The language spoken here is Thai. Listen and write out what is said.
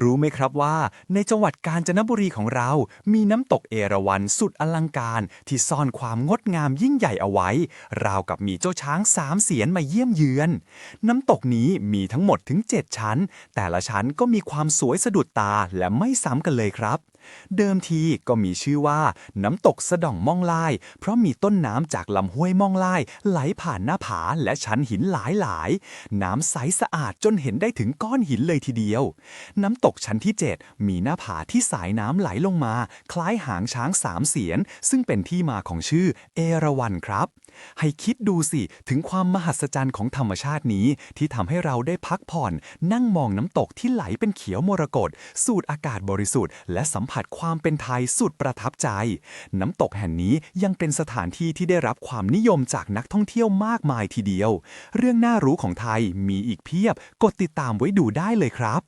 รู้ไหมครับว่าในจังหวัดกาญจนบุรีของเรา มีน้ำตกเอราวัณสุดอลังการ ที่ซ่อนความงดงามยิ่งใหญ่เอาไว้ ราวกับมีเจ้าช้างสามเสียนมาเยี่ยมเยือน น้ำตกนี้มีทั้งหมดถึง 7 ชั้น แต่ละชั้นก็มีความสวยสะดุดตาและไม่ซ้ำกันเลยครับเดิมทีก็มีชื่อว่าน้ำตกสะด่องม่องลาย เพราะมีต้นน้ำจากลำห้วยม่องลาย ไหลผ่านหน้าผาและชั้นหินหลายหลาย น้ำใสสะอาดจนเห็นได้ถึงก้อนหินเลยทีเดียว น้ำตกชั้นที่ 7 มีหน้าผาที่สายน้ำไหลลงมา คล้ายหางช้างสามเสียน ซึ่งเป็นที่มาของชื่อเอราวัณครับ ให้คิดดูสิถึงความมหัศจรรย์ของธรรมชาตินี้ ที่ทำให้เราได้พักผ่อน นั่งมองน้ำตกที่ไหลเป็นเขียวมรกตสูดอากาศบริสุทธิ์และสัมผัสความเป็นไทยสุดประทับใจ น้ำตกแห่งนี้ยังเป็นสถานที่ที่ได้รับความนิยมจากนักท่องเที่ยวมากมายทีเดียว เรื่องน่ารู้ของไทยมีอีกเพียบ กดติดตามไว้ดูได้เลยครับ